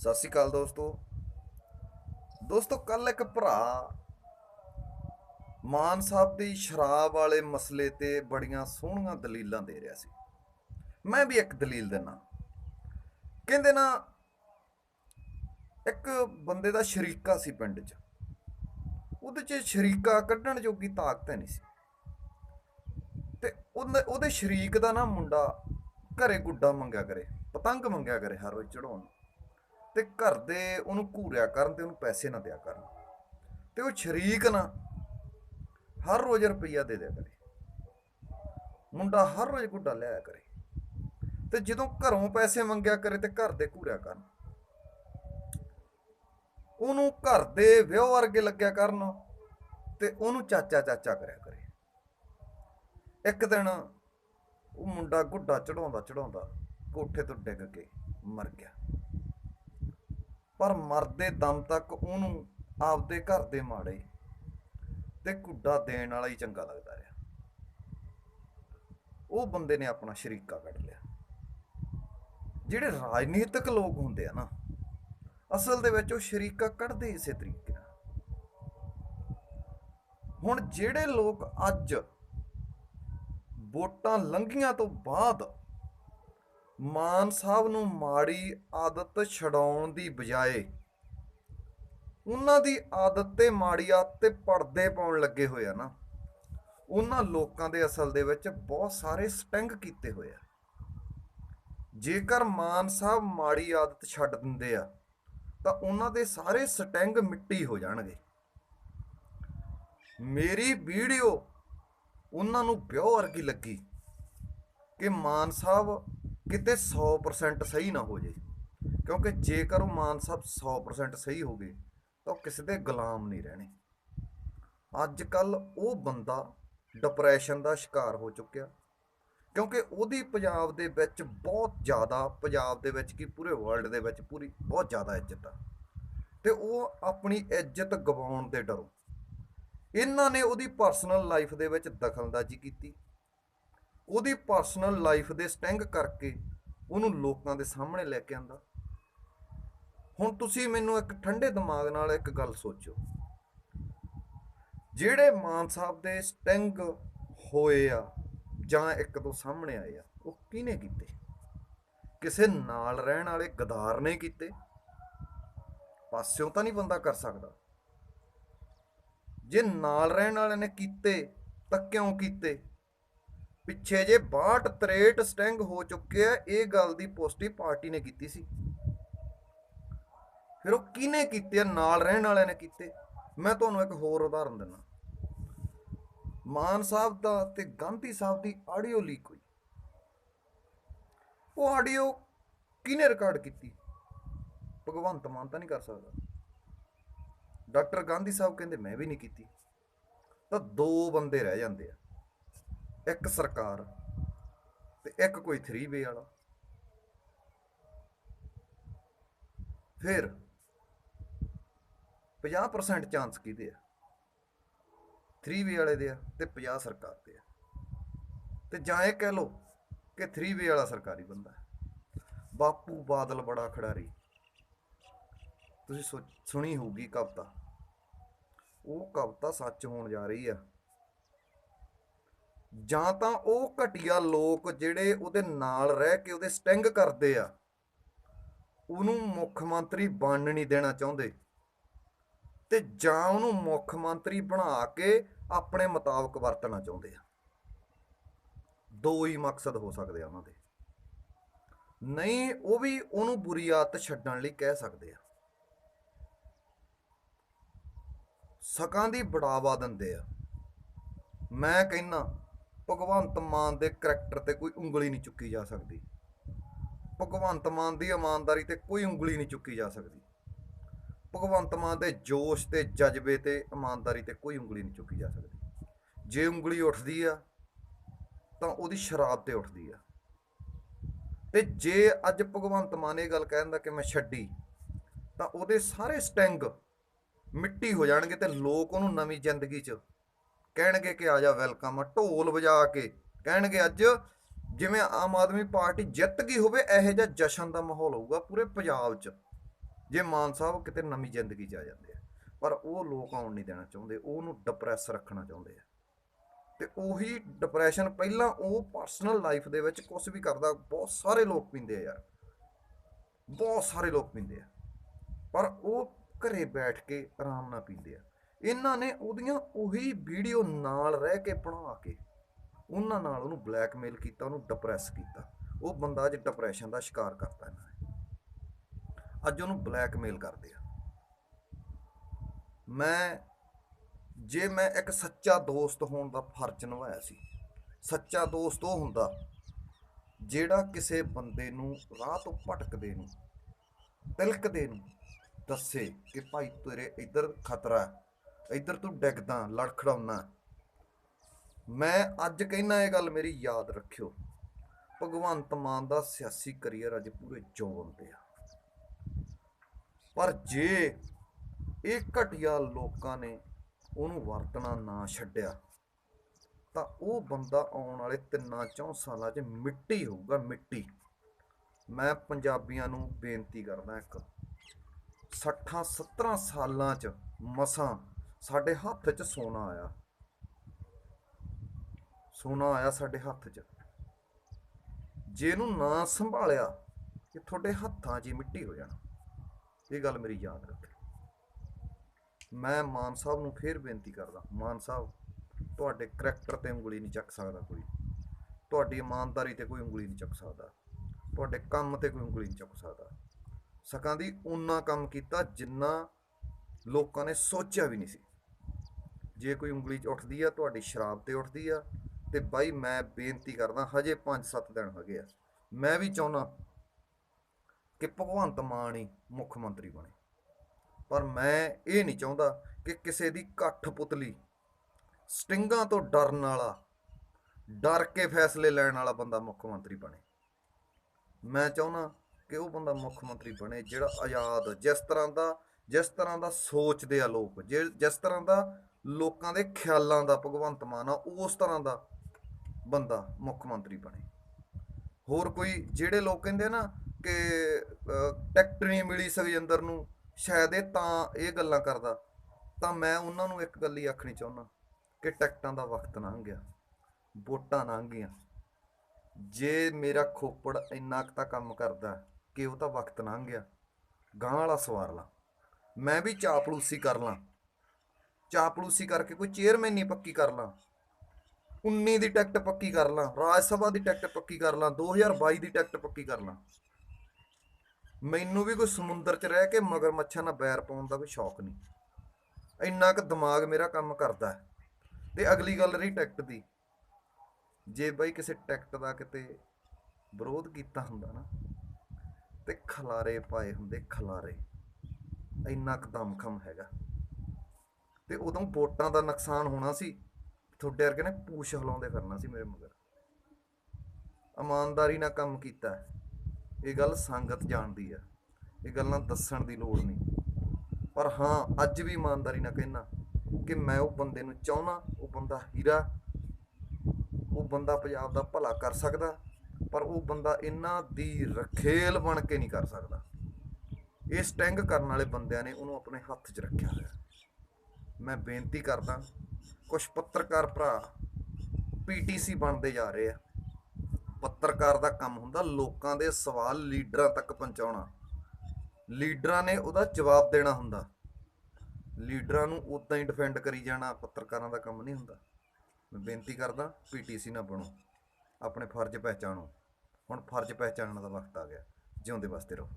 ਸਤਿ ਸ਼੍ਰੀ ਅਕਾਲ ਦੋਸਤੋ। ਦੋਸਤੋ ਕੱਲ ਇੱਕ ਭਰਾ ਮਾਨ ਸਾਹਿਬ ਦੀ ਸ਼ਰਾਬ ਵਾਲੇ ਮਸਲੇ ਤੇ ਬੜੀਆਂ ਸੋਹਣੀਆਂ ਦਲੀਲਾਂ ਦੇ ਰਿਹਾ ਸੀ। ਮੈਂ ਵੀ ਇੱਕ ਦਲੀਲ ਦੇਣਾ ਕਹਿੰਦੇ ਨਾ, ਇੱਕ ਬੰਦੇ ਦਾ ਸ਼ਰੀਕਾ ਸੀ ਪਿੰਡ 'ਚ। ਉਹਦੇ 'ਚ ਸ਼ਰੀਕਾ ਕੱਢਣ ਜੋਗੀ ਤਾਕਤ ਹੈ ਨਹੀਂ ਸੀ। ਤੇ ਉਹਦੇ ਉਹਦੇ ਸ਼ਰੀਕ ਦਾ ਨਾ ਮੁੰਡਾ ਘਰੇ ਗੁੱਡਾ ਮੰਗਿਆ ਕਰੇ, ਪਤੰਗ ਮੰਗਿਆ ਕਰੇ ਹਰ ਰੋਜ਼ ਚੜਾਉਣ ਤੇ ਘਰ ਦੇ ਉਹਨੂੰ ਘੂਰਿਆ ਕਰਨ ਤੇ ਉਹਨੂੰ ਪੈਸੇ ਨਾ ਦਿਆ ਕਰਨ। ਤੇ ਉਹ ਸ਼ਰੀਕ ਨਾ ਹਰ ਰੋਜ਼ ਰੁਪਈਆ ਦੇ ਦਿਆ ਕਰੇ। ਮੁੰਡਾ ਹਰ ਰੋਜ਼ ਗੁੱਡਾ ਲਿਆਇਆ ਕਰੇ। ਤੇ ਜਦੋਂ ਘਰੋਂ ਪੈਸੇ ਮੰਗਿਆ ਕਰੇ ਤੇ ਘਰ ਦੇ ਘੂਰਿਆ ਕਰਨ। ਉਹਨੂੰ ਘਰ ਦੇ ਵਿਆਹ ਵਰਗੇ ਲੱਗਿਆ ਕਰਨ ਤੇ ਉਹਨੂੰ ਚਾਚਾ ਚਾਚਾ ਕਰਿਆ ਕਰੇ। ਇੱਕ ਦਿਨ ਉਹ ਮੁੰਡਾ ਗੁੱਡਾ ਚੜਾਉਂਦਾ ਚੜਾਉਂਦਾ ਕੋਠੇ ਤੋਂ ਡਿੱਗ ਕੇ ਮਰ ਗਿਆ। ਪਰ ਮਰਦੇ ਦਮ ਤੱਕ ਉਹਨੂੰ ਆਪਦੇ ਘਰ ਦੇ ਮਾੜੇ ਤੇ ਕੁੱਡਾ ਦੇਣ ਵਾਲਾ ਹੀ ਚੰਗਾ ਲੱਗਦਾ ਰਿਹਾ। ਉਹ ਬੰਦੇ ਨੇ ਆਪਣਾ ਸ਼ਰੀਕਾ ਕੱਢ ਲਿਆ। ਜਿਹੜੇ ਰਾਜਨੀਤਿਕ ਲੋਕ ਹੁੰਦੇ ਆ ਨਾ, ਅਸਲ ਦੇ ਵਿੱਚ ਉਹ ਸ਼ਰੀਕਾ ਕੱਢਦੇ ਇਸੇ ਤਰੀਕੇ ਨਾਲ। ਹੁਣ ਜਿਹੜੇ ਲੋਕ ਅੱਜ ਵੋਟਾਂ ਲੰਘੀਆਂ ਤੋਂ ਬਾਅਦ ਮਾਨ ਸਾਹਿਬ ਨੂੰ ਮਾੜੀ ਆਦਤ ਛਡਾਉਣ ਦੀ ਬਜਾਏ ਉਹਨਾਂ ਦੀ ਆਦਤ ਤੇ ਮਾੜੀ ਆਦਤ ਤੇ ਪਰਦੇ ਪਾਉਣ ਲੱਗੇ ਹੋਏ ਆ ਨਾ। ਉਹਨਾਂ ਲੋਕਾਂ ਦੇ ਅਸਲ ਦੇ ਵਿੱਚ ਬਹੁਤ ਸਾਰੇ ਸਟਿੰਗ ਕੀਤੇ ਹੋਏ ਆ। ਜੇਕਰ ਮਾਨ ਸਾਹਿਬ ਮਾੜੀ ਆਦਤ ਛੱਡ ਦਿੰਦੇ ਆ, ਤਾਂ ਉਹਨਾਂ ਦੇ ਸਾਰੇ ਸਟੈਂਗ ਮਿੱਟੀ ਹੋ ਜਾਣਗੇ। ਮੇਰੀ ਵੀਡੀਓ ਉਹਨਾਂ ਨੂੰ ਪਿਓ ਵਰਗੀ ਲੱਗੀ ਕਿ ਮਾਨ ਸਾਹਿਬ ਕਿਤੇ 100% ਸਹੀ ਨਾ ਹੋ ਜੇ। ਕਿਉਂਕਿ ਜੇਕਰ ਉਹ ਮਾਨ ਸਾਹਿਬ 100% ਸਹੀ ਹੋ ਗਏ, ਤਾਂ ਉਹ ਕਿਸੇ ਦੇ ਗੁਲਾਮ ਨਹੀਂ ਰਹਿਣੇ। ਅੱਜ ਕੱਲ ਉਹ ਬੰਦਾ ਡਿਪਰੈਸ਼ਨ ਦਾ ਸ਼ਿਕਾਰ ਹੋ ਚੁੱਕਿਆ। ਕਿਉਂਕਿ ਉਹਦੀ ਪੰਜਾਬ ਦੇ ਵਿੱਚ ਬਹੁਤ ਜ਼ਿਆਦਾ, ਪੰਜਾਬ ਦੇ ਵਿੱਚ ਕੀ ਪੂਰੇ ਵਰਲਡ ਦੇ ਵਿੱਚ ਪੂਰੀ ਬਹੁਤ ਜ਼ਿਆਦਾ ਇੱਜ਼ਤ ਆ। ਤੇ ਉਹ ਆਪਣੀ ਇੱਜ਼ਤ ਗਵਾਉਣ ਦੇ ਡਰੋਂ। ਇਹਨਾਂ ਨੇ ਉਹਦੀ ਪਰਸਨਲ ਲਾਈਫ ਦੇ ਵਿੱਚ ਦਖਲਅੰਦਾਜ਼ੀ ਕੀਤੀ। ਉਹਦੀ ਪਰਸਨਲ ਲਾਈਫ ਦੇ ਸਟੈਂਗ ਕਰਕੇ ਉਹਨੂੰ ਲੋਕਾਂ ਦੇ ਸਾਹਮਣੇ ਲੈ ਕੇ ਆਂਦਾ। ਹੁਣ ਤੁਸੀਂ ਮੈਨੂੰ ਇੱਕ ਠੰਡੇ ਦਿਮਾਗ ਨਾਲ ਇੱਕ ਗੱਲ ਸੋਚੋ। ਜਿਹੜੇ ਮਾਨ ਸਾਹਿਬ ਦੇ ਸਟਿੰਗ ਹੋਏ ਆ ਜਾਂ ਇੱਕ ਤੋਂ ਸਾਹਮਣੇ ਆਏ ਆ, ਉਹ ਕਿਹਨੇ ਕੀਤੇ? ਕਿਸੇ ਨਾਲ ਰਹਿਣ ਵਾਲੇ ਗਦਾਰ ਨੇ ਕੀਤੇ? ਪਾਸਿਓਂ ਤਾਂ ਨਹੀਂ ਬੰਦਾ ਕਰ ਸਕਦਾ। ਜੇ ਨਾਲ ਰਹਿਣ ਵਾਲਿਆਂ ਨੇ ਕੀਤੇ ਤਾਂ ਕਿਉਂ ਕੀਤੇ? ਪਿੱਛੇ ਜੇ 62 63 ਸਟੈਂਗ ਹੋ ਚੁੱਕੇ ਆ, ਇਹ ਗੱਲ ਦੀ ਪੁਸ਼ਟੀ ਪਾਰਟੀ ਨੇ ਕੀਤੀ ਸੀ। ਫਿਰ ਉਹ ਕਿਹਨੇ ਕੀਤੇ ਆ? ਨਾਲ ਰਹਿਣ ਵਾਲਿਆਂ ਨੇ ਕੀਤੇ। ਮੈਂ ਤੁਹਾਨੂੰ ਇੱਕ ਹੋਰ ਉਦਾਹਰਨ ਦਿੰਦਾ। ਮਾਨ ਸਾਹਿਬ ਦਾ ਤੇ ਗਾਂਧੀ ਸਾਹਿਬ ਦੀ ਆਡੀਓ ਲੀਕ ਹੋਈ। ਉਹ ਆਡੀਓ ਕਿਹਨੇ ਰਿਕਾਰਡ ਕੀਤੀ? ਭਗਵੰਤ ਮਾਨ ਤਾਂ ਨਹੀਂ ਕਰ ਸਕਦਾ। ਡਾਕਟਰ ਗਾਂਧੀ ਸਾਹਿਬ ਕਹਿੰਦੇ, ਮੈਂ ਵੀ ਨਹੀਂ ਕੀਤੀ। ਤਾਂ ਦੋ ਬੰਦੇ ਰਹਿ ਜਾਂਦੇ ਆ। ਇੱਕ ਸਰਕਾਰ ਤੇ ਇੱਕ ਕੋਈ 3ਵੇ ਵਾਲਾ। ਫਿਰ 50% ਚਾਂਸ ਕਿਹਦੇ ਆ? 3ਵੇ ਵਾਲੇ ਦੇ ਆ ਤੇ 50 ਸਰਕਾਰ ਦੇ ਆ। ਤੇ ਜਾਂ ਇਹ ਕਹਿ ਲਓ ਕਿ 3ਵੇ ਵਾਲਾ ਸਰਕਾਰੀ ਬੰਦਾ ਬਾਪੂ ਬਾਦਲ ਬੜਾ ਖਿਡਾਰੀ। ਤੁਸੀਂ ਸੁ- ਸੁਣੀ ਹੋਊਗੀ ਕਵਿਤਾ। ਉਹ ਕਵਿਤਾ ਸੱਚ ਹੋਣ ਜਾ ਰਹੀ ਆ। ਜਾਂ ਤਾਂ ਉਹ ਘਟੀਆ ਲੋਕ ਜਿਹੜੇ ਉਹਦੇ ਨਾਲ ਰਹਿ ਕੇ ਉਹਦੇ ਸਟਿੰਗ ਕਰਦੇ ਆ, ਉਹਨੂੰ ਮੁੱਖ ਮੰਤਰੀ ਬਣਨ ਨਹੀਂ ਦੇਣਾ ਚਾਹੁੰਦੇ। ਤੇ ਜਾਂ ਉਹਨੂੰ ਮੁੱਖ ਮੰਤਰੀ ਬਣਾ ਕੇ ਆਪਣੇ ਮੁਤਾਬਕ ਵਰਤਣਾ ਚਾਹੁੰਦੇ ਆ। ਦੋ ਹੀ ਮਕਸਦ ਹੋ ਸਕਦੇ ਆ ਉਹਨਾਂ ਦੇ। ਨਹੀਂ, ਉਹ ਵੀ ਉਹਨੂੰ ਬੁਰੀ ਆਦਤ ਛੱਡਣ ਲਈ ਕਹਿ ਸਕਦੇ ਆ। ਸਕਾਂ ਦੀ ਬੜਾਵਾ ਦਿੰਦੇ ਆ। ਮੈਂ ਕਹਿੰਨਾ ਭਗਵੰਤ ਮਾਨ ਦੇ ਕਰੈਕਟਰ ਤੇ ਕੋਈ ਉਂਗਲੀ ਨਹੀਂ ਚੁੱਕੀ ਜਾ ਸਕਦੀ। ਭਗਵੰਤ ਮਾਨ ਦੀ ਇਮਾਨਦਾਰੀ ਤੇ ਕੋਈ ਉਂਗਲੀ ਨਹੀਂ ਚੁੱਕੀ ਜਾ ਸਕਦੀ। ਭਗਵੰਤ ਮਾਨ ਦੇ ਜੋਸ਼ ਤੇ ਜਜ਼ਬੇ ਤੇ ਇਮਾਨਦਾਰੀ ਤੇ ਕੋਈ ਉਂਗਲੀ ਨਹੀਂ ਚੁੱਕੀ ਜਾ ਸਕਦੀ। ਜੇ ਉਂਗਲੀ ਉੱਠਦੀ ਆ, ਤਾਂ ਉਹਦੀ ਸ਼ਰਾਬ ਤੇ ਉੱਠਦੀ ਆ। ਤੇ ਜੇ ਅੱਜ ਭਗਵੰਤ ਮਾਨ ਇਹ ਗੱਲ ਕਹਿੰਦਾ ਕਿ ਮੈਂ ਛੱਡੀ, ਤਾਂ ਉਹਦੇ ਸਾਰੇ ਸਟੈਂਗ ਮਿੱਟੀ ਹੋ ਜਾਣਗੇ ਤੇ ਲੋਕ ਉਹਨੂੰ ਨਵੀਂ ਜ਼ਿੰਦਗੀ 'ਚ ਕਹਿਣਗੇ ਕਿ ਆ ਜਾ ਵੈਲਕਮ ਢੋਲ ਵਜਾ ਕੇ। ਕਹਿਣਗੇ ਅੱਜ ਜਿਵੇਂ ਆਮ ਆਦਮੀ ਪਾਰਟੀ ਜਿੱਤ ਗਈ ਹੋਵੇ, ਇਹੋ ਜਿਹਾ ਜਸ਼ਨ ਦਾ ਮਾਹੌਲ ਹੋਊਗਾ ਪੂਰੇ ਪੰਜਾਬ 'ਚ। ਜੇ ਮਾਨ ਸਾਹਿਬ ਕਿਤੇ ਨਵੀਂ ਜ਼ਿੰਦਗੀ 'ਚ ਆ ਜਾਂਦੇ ਆ, ਪਰ ਉਹ ਲੋਕ ਆਉਣ ਨਹੀਂ ਦੇਣਾ ਚਾਹੁੰਦੇ, ਉਹਨੂੰ ਡਿਪਰੈਸ ਰੱਖਣਾ ਚਾਹੁੰਦੇ ਆ। ਤੇ ਉਹੀ ਡਿਪਰੈਸ਼ਨ ਪਹਿਲਾਂ ਉਹ ਪਰਸਨਲ ਲਾਈਫ ਦੇ ਵਿੱਚ ਕੁਝ ਵੀ ਕਰਦਾ, ਬਹੁਤ ਸਾਰੇ ਲੋਕ ਪੀਂਦੇ ਆ ਯਾਰ। ਬਹੁਤ ਸਾਰੇ ਲੋਕ ਪੀਂਦੇ ਆ। ਪਰ ਉਹ ਘਰੇ ਬੈਠ ਕੇ ਆਰਾਮ ਨਾਲ ਪੀਂਦੇ ਆ। ਇਹਨਾਂ ਨੇ ਉਹਦੀਆਂ ਉਹੀ ਵੀਡੀਓ ਨਾਲ ਰਹਿ ਕੇ ਬਣਾ ਕੇ ਉਹਨਾਂ ਨਾਲ ਉਹਨੂੰ ਬਲੈਕਮੇਲ ਕੀਤਾ, ਉਹਨੂੰ ਡਿਪਰੈਸ ਕੀਤਾ। ਉਹ ਬੰਦਾ ਅੱਜ ਡਿਪਰੈਸ਼ਨ ਦਾ ਸ਼ਿਕਾਰ ਕਰਦਾ ਇਹਨਾਂ ਨੇ। ਅੱਜ ਉਹਨੂੰ ਬਲੈਕਮੇਲ ਕਰਦੇ ਆ। ਮੈਂ, ਜੇ ਮੈਂ ਇੱਕ ਸੱਚਾ ਦੋਸਤ ਹੋਣ ਦਾ ਫਰਜ਼ ਨਿਭਾਇਆ ਸੀ, ਸੱਚਾ ਦੋਸਤ ਉਹ ਹੁੰਦਾ ਜਿਹੜਾ ਕਿਸੇ ਬੰਦੇ ਨੂੰ ਰਾਹ ਤੋਂ ਭਟਕਦੇ ਨੂੰ, ਤਿਲਕਦੇ ਨੂੰ, ਦੱਸੇ ਕਿ ਭਾਈ ਤੇਰੇ ਇੱਧਰ ਖਤਰਾ ਹੈ। ਇੱਧਰ ਤੂੰ ਡਿੱਗਦਾ ਲੜਖੜਾਉਣਾ ਮੈਂ ਅੱਜ ਕਹਿਣਾ ਇਹ ਗੱਲ ਮੇਰੀ ਯਾਦ ਰੱਖਿਓ। ਭਗਵੰਤ ਮਾਨ ਦਾ ਸਿਆਸੀ ਕਰੀਅਰ ਅੱਜ ਪੂਰੇ ਜ਼ੋਰ ਤੇ ਆ। ਪਰ ਜੇ ਇਹ ਘਟਿਆ ਲੋਕਾਂ ਨੇ ਉਹਨੂੰ ਵਰਤਣਾ ਨਾ ਛੱਡਿਆ, ਤਾਂ ਉਹ ਬੰਦਾ ਆਉਣ ਵਾਲੇ ਤਿੰਨਾਂ ਚੌਂ ਸਾਲਾਂ 'ਚ ਮਿੱਟੀ ਹੋਊਗਾ, ਮਿੱਟੀ। ਮੈਂ ਪੰਜਾਬੀਆਂ ਨੂੰ ਬੇਨਤੀ ਕਰਦਾ ਇੱਕ 60 17 ਸਾਲਾਂ 'ਚ ਮਸਾਂ ਸਾਡੇ ਹੱਥ 'ਚ ਸੋਨਾ ਆਇਆ। ਸੋਨਾ ਆਇਆ ਸਾਡੇ ਹੱਥ 'ਚ। ਜੇ ਇਹਨੂੰ ਨਾ ਸੰਭਾਲਿਆ, ਇਹ ਤੁਹਾਡੇ ਹੱਥਾਂ 'ਚ ਹੀ ਮਿੱਟੀ ਹੋ ਜਾਣਾ। ਇਹ ਗੱਲ ਮੇਰੀ ਯਾਦ ਰੱਖਿਓ। ਮੈਂ ਮਾਨ ਸਾਹਿਬ ਨੂੰ ਫੇਰ ਬੇਨਤੀ ਕਰਦਾ, ਮਾਨ ਸਾਹਿਬ, ਤੁਹਾਡੇ ਕਰੈਕਟਰ ਤੇ ਉਂਗਲੀ ਨਹੀਂ ਚੱਕ ਸਕਦਾ ਕੋਈ। ਤੁਹਾਡੀ ਇਮਾਨਦਾਰੀ ਤੇ ਕੋਈ ਉਂਗਲੀ ਨਹੀਂ ਚੱਕ ਸਕਦਾ। ਤੁਹਾਡੇ ਕੰਮ ਤੇ ਕੋਈ ਉਂਗਲੀ ਨਹੀਂ ਚੱਕ ਸਕਦਾ। ਸਕਾਂ ਦੀ ਉਨਾ ਕੰਮ ਕੀਤਾ ਜਿੰਨਾ ਲੋਕਾਂ ਨੇ ਸੋਚਿਆ ਵੀ ਨਹੀਂ ਸੀ। ਜੇ ਕੋਈ ਉਂਗਲੀ 'ਚ ਉੱਠਦੀ ਆ, ਤੁਹਾਡੀ ਸ਼ਰਾਬ ਤੇ ਉੱਠਦੀ ਆ, ਤੇ ਬਾਈ ਮੈਂ ਬੇਨਤੀ ਕਰਦਾ ਹਜੇ 5-7 ਦਿਨ ਹੈਗੇ ਆ। ਮੈਂ ਵੀ ਚਾਹੁੰਦਾ ਕਿ ਭਗਵੰਤ ਮਾਨ ਹੀ ਮੁੱਖ ਮੰਤਰੀ ਬਣੇ। ਪਰ ਮੈਂ ਇਹ ਨਹੀਂ ਚਾਹੁੰਦਾ ਕਿ ਕਿਸੇ ਦੀ ਕੱਠ ਪੁਤਲੀ, ਸਟਿੰਗਾਂ ਤੋਂ ਡਰਨ ਵਾਲਾ, ਡਰ ਕੇ ਫੈਸਲੇ ਲੈਣ ਵਾਲਾ ਬੰਦਾ ਮੁੱਖ ਮੰਤਰੀ ਬਣੇ। ਮੈਂ ਚਾਹੁੰਦਾ ਕਿ ਉਹ ਬੰਦਾ ਮੁੱਖ ਮੰਤਰੀ ਬਣੇ ਜਿਹੜਾ ਆਜ਼ਾਦ, ਜਿਸ ਤਰ੍ਹਾਂ ਦਾ, ਜਿਸ ਤਰ੍ਹਾਂ ਦਾ ਸੋਚਦੇ ਆ ਲੋਕ ਜੇ, ਜਿਸ ਤਰ੍ਹਾਂ ਦਾ ਲੋਕਾਂ ਦੇ ਖਿਆਲਾਂ ਦਾ ਭਗਵੰਤ ਮਾਨ ਆ, ਉਸ ਤਰ੍ਹਾਂ ਦਾ ਬੰਦਾ ਮੁੱਖ ਮੰਤਰੀ ਬਣੇ। ਹੋਰ ਕੋਈ ਜਿਹੜੇ ਲੋਕ ਕਹਿੰਦੇ ਨਾ ਕਿ ਟੈਕਟ ਨਹੀਂ ਮਿਲੀ ਸੁਖਜਿੰਦਰ ਨੂੰ, ਸ਼ਾਇਦ ਇਹ ਤਾਂ ਇਹ ਗੱਲਾਂ ਕਰਦਾ। ਤਾਂ ਮੈਂ ਉਹਨਾਂ ਨੂੰ ਇੱਕ ਗੱਲ ਹੀ ਆਖਣੀ ਚਾਹੁੰਦਾ ਕਿ ਟਿਕਟਾਂ ਦਾ ਵਕਤ ਲੰਘ ਗਿਆ, ਵੋਟਾਂ ਲੰਘ ਗਈਆਂ। ਜੇ ਮੇਰਾ ਖੋਪੜ ਇੰਨਾ ਕੁ ਤਾਂ ਕੰਮ ਕਰਦਾ ਕਿ ਉਹ ਤਾਂ ਵਕਤ ਲੰਘ ਗਿਆ ਗਾਂ ਵਾਲਾ ਸਵਾਰ ਲਾ। ਮੈਂ ਵੀ ਚਾਪਲੂਸੀ ਕਰ ਲਾਂ। ਚਾਪਲੂਸੀ ਕਰਕੇ ਕੋਈ ਚੇਅਰਮੈਨ ਨਹੀਂ ਪੱਕੀ ਕਰ ਲਾਂ। 19 ਦੀ ਟਿਕਟ ਪੱਕੀ ਕਰ ਲਾਂ, ਰਾਜ ਸਭਾ ਦੀ ਟਿਕਟ ਪੱਕੀ ਕਰ ਲਾਂ 2022 ਦੀ ਟਿਕਟ ਪੱਕੀ ਕਰ ਲਾਂ। ਮੈਨੂੰ ਵੀ ਕੋਈ ਸਮੁੰਦਰ 'ਚ ਰਹਿ ਕੇ ਮਗਰ ਮੱਛਾਂ ਨਾਲ ਬੈਰ ਪਾਉਣ ਦਾ ਕੋਈ ਸ਼ੌਕ ਨਹੀਂ। ਇੰਨਾ ਕੁ ਦਿਮਾਗ ਮੇਰਾ ਕੰਮ ਕਰਦਾ ਹੈ। ਤੇ ਅਗਲੀ ਗੱਲ ਰਹੀ ਟਿਕਟ ਦੀ। ਜੇ ਬਈ ਕਿਸੇ ਟਿਕਟ ਦਾ ਕਿਤੇ ਵਿਰੋਧ ਕੀਤਾ ਹੁੰਦਾ ਨਾ, ਤੇ ਖਲਾਰੇ ਪਾਏ ਹੁੰਦੇ ਖਲਾਰੇ। ਇੰਨਾ ਕੁ ਦਮਖਮ ਹੈਗਾ। ਤੇ ਉਦੋਂ ਵੋਟਾਂ ਦਾ ਨੁਕਸਾਨ ਹੋਣਾ ਸੀ। ਤੁਹਾਡੇ ਵਰਗੇ ਨੇ ਪੂਛ ਹਿਲਾਉਂਦੇ ਫਿਰਨਾ ਸੀ ਮੇਰੇ ਮਗਰ। ਇਮਾਨਦਾਰੀ ਨਾਲ ਕੰਮ ਕੀਤਾ। ਇਹ ਗੱਲ ਸੰਗਤ ਜਾਣਦੀ ਆ। ਇਹ ਗੱਲਾਂ ਦੱਸਣ ਦੀ ਲੋੜ ਨਹੀਂ। ਪਰ ਹਾਂ, ਅੱਜ ਵੀ ਇਮਾਨਦਾਰੀ ਨਾਲ ਕਹਿਣਾ ਕਿ ਮੈਂ ਉਹ ਬੰਦੇ ਨੂੰ ਚਾਹਣਾ ਉਹ ਬੰਦਾ ਹੀਰਾ, ਉਹ ਬੰਦਾ ਪੰਜਾਬ ਦਾ ਭਲਾ ਕਰ ਸਕਦਾ, ਪਰ ਉਹ ਬੰਦਾ ਇਹਨਾਂ ਦੀ ਰਖੇਲ ਬਣ ਕੇ ਨਹੀਂ ਕਰ ਸਕਦਾ। ਇਹ ਸਟੈਂਗ ਕਰਨ ਵਾਲੇ ਬੰਦਿਆਂ ਨੇ ਉਹਨੂੰ ਆਪਣੇ ਹੱਥ 'ਚ ਰੱਖਿਆ ਹੋਇਆ। ਮੈਂ ਬੇਨਤੀ ਕਰਦਾ ਕੁਝ ਪੱਤਰਕਾਰ ਭਰਾ ਪੀਟੀਸੀ ਬਣਦੇ ਜਾ ਰਹੇ ਆ। ਪੱਤਰਕਾਰ ਦਾ ਕੰਮ ਹੁੰਦਾ ਲੋਕਾਂ ਦੇ ਸਵਾਲ ਲੀਡਰਾਂ ਤੱਕ ਪਹੁੰਚਾਉਣਾ। ਲੀਡਰਾਂ ਨੇ ਉਹਦਾ ਜਵਾਬ ਦੇਣਾ ਹੁੰਦਾ। ਲੀਡਰਾਂ ਨੂੰ ਉਦਾਂ ਹੀ ਡਿਫੈਂਡ ਕਰੀ ਜਾਣਾ, ਪੱਤਰਕਾਰਾਂ ਦਾ ਕੰਮ ਨਹੀਂ ਹੁੰਦਾ। ਮੈਂ ਬੇਨਤੀ ਕਰਦਾ ਪੀਟੀਸੀ ਨਾ ਬਣੋ, ਆਪਣੇ ਫਰਜ਼ ਪਹਿਚਾਣੋ। ਹੁਣ ਫਰਜ਼ ਪਹਿਚਾਣਨ ਦਾ ਵਕਤ ਆ ਗਿਆ, ਜਿਉਂਦੇ ਵਾਸਤੇ ਰਹੋ।